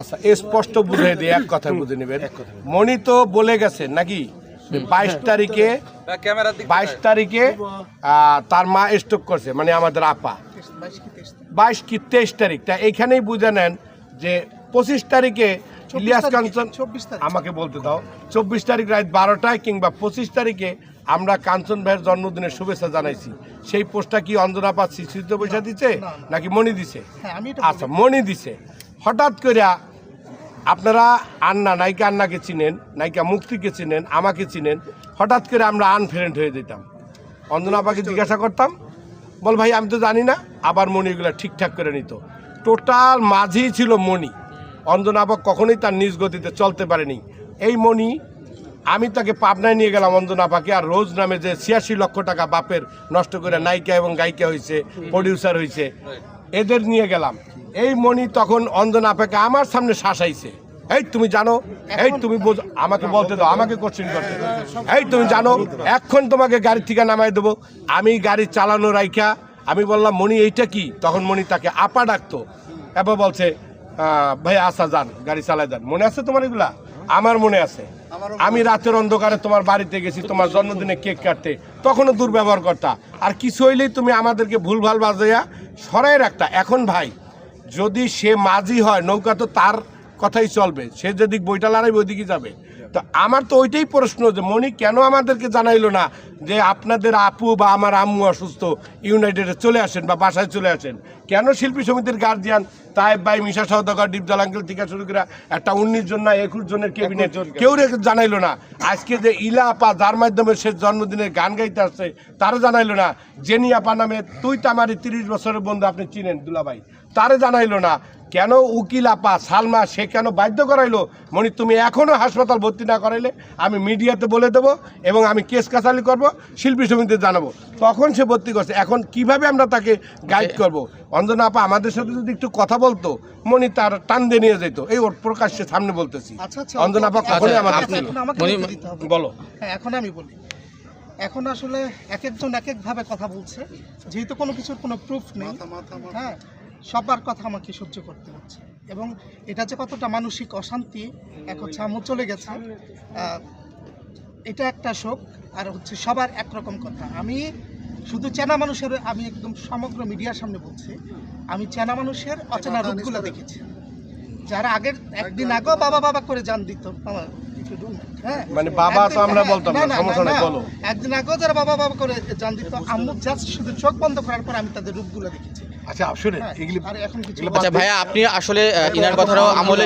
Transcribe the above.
আচ্ছা স্পষ্ট বুঝে দিয়ে এক কথা বুঝে নেবেন। মণি তো বলে গেছে নাকি বাইশ তারিখে বাইশ তারিখে তার মা স্টক করছে মানে আমাদের আপা। বাইশ কি তেইশ তারিখ? তা এইখানেই বুঝে নেন যে পঁচিশ তারিখে ইলিয়াস কাঞ্চন আমাকে বলতে দাও চব্বিশ তারিখ রাত বারোটায় কিংবা পঁচিশ তারিখে আমরা কাঞ্চন ভাইয়ের জন্মদিনের শুভেচ্ছা জানাইছি। সেই পোস্টটা কি অঞ্জনাপা স্মৃতিতে বসে দিছে নাকি মণি দিছে? হ্যাঁ, আচ্ছা মণি দিছে। হঠাৎ করে আপনারা আন্না নায়িকা আন্নাকে চিনেন নায়িকা মুক্তিকে চিনেন আমাকে চিনেন হঠাৎ করে আমরা আনফ্রেন্ড হয়ে যেতাম। অঞ্জনা আপাকে জিজ্ঞাসা করতাম বল ভাই আমি তো জানি না আবার মণি এগুলো ঠিকঠাক করে নিত। টোটাল মাঝেই ছিল মণি। অঞ্জনা আপা কখনোই তার নিজ গতিতে চলতে পারেনি। এই মণি আমি তাকে পাবনায় নিয়ে গেলাম অঞ্জনা আপাকে আর রোজ নামে যে ছিয়াশি লক্ষ টাকা বাপের নষ্ট করে নায়িকা এবং গায়িকা হয়েছে প্রডিউসার হয়েছে এদের নিয়ে গেলাম। এই মণি তখন অঞ্জনা আপাকে আমার সামনে শাসাইছে। এই তুমি জানো এই তুমি বোঝো আমাকে বলতে দাও আমাকে কোশ্চেন করতে দাও। এই তুমি জানো এখন তোমাকে গাড়ি থেকে নামাই দেবো। আমি গাড়ি চালানো রাইখা আমি বললাম মণি এইটা কি? তখন মণি তাকে আপা ডাকতো। এবার বলছে ভাই আসা যান গাড়ি চালায় যান। মনে আছে তোমার এগুলা? আমার মনে আছে। আমি রাতের অন্ধকারে তোমার বাড়িতে গেছি তোমার জন্মদিনে কেক কাটতে। তখনও দুর্ব্যবহার করতা। আর কিছু হইলেই তুমি আমাদেরকে ভুলভাল বাজাইয়া সরাই রাখতা। এখন ভাই যদি সে মাঝি হয় নৌকা তো তার কথাই চলবে। সে যেদিক বইটা লড়াইবে ওইদিকে যাবে। তো আমার তো ওইটাই প্রশ্ন যে মনি কেন আমাদেরকে জানাইলো না যে আপনাদের আপু বা আমার আম্মু অসুস্থ ইউনাইটেডে চলে আসেন বা বাসায় চলে আসেন? কেন শিল্পী সমিতির গার্জিয়ান তাই বাই মিশা সহদকর ডিপজল আঙ্কেল থেকে শুরু করে একটা উনিশ জন না একুশ জনের কেবিনেট কেউ জানাইলো না। আজকে যে ইলা আপা যার মাধ্যমে সে জন্মদিনের গান গাইতে আসছে তারা জানাইলো না। জেনি আপা নামে তুই তো আমার তিরিশ বছরের বন্ধু আপনি চিনেন দুলাভাই। তারে জানাইলো না। কেন উকিল আপা সালমা সে কেন বাধ্য করাইলো? মনি তুমি এখনও হাসপাতাল ভর্তি না করাইলে আমি মিডিয়াতে বলে দেবো এবং আমি কেস কাছালি করব শিল্পী সমিতিতে জানাব। তখন সে ভর্তি করছে। এখন কীভাবে আমরা তাকে গাইড করব? অঞ্জনা আপা আমাদের সাথে যদি একটু কথা বলতো মনি তার টান দিয়ে নিয়ে যেত। এই ওর প্রকাশ্যে সামনে বলতেছি। আচ্ছা আচ্ছা অঞ্জনা আপা কখনোই আমাদের মনি-। বলো হ্যাঁ এখন আমি বলি। এখন আসলে এক একজন এক একভাবে কথা বলছে। যেহেতু কোনো কিছুর কোনো প্রুফ নেই। হ্যাঁ সবার কথা আমাকে সহ্য করতে হচ্ছে। এবং এটা যে কতটা মানসিক অশান্তি এক হচ্ছে আম্মু চলে গেছে। এটা একটা শোক আর হচ্ছে সবার একরকম কথা। আমি শুধু চেনা মানুষের আমি একদম সমগ্র মিডিয়ার সামনে বলছি আমি চেনা মানুষের অচেনা রূপগুলো দেখেছি। যারা আগের একদিন আগেও বাবা বাবা করে জান দিত হ্যাঁ? মানে বাবা তো একদিন- আমরা হ্যাঁ, বলতাম না, সমস্যা নেই, বলো। একদিন আগেও যারা বাবা বাবা করে জান দিত আম্মু জাস্ট শুধু চোখ বন্ধ করার পর আমি তাদের রূপগুলো দেখেছি। আচ্ছা শুনে হ্যাঁ, এগুলি আর এখন কিছু এগুলো আচ্ছা ভাইয়া আপনি আসলে ইনার কথাটাও আমলে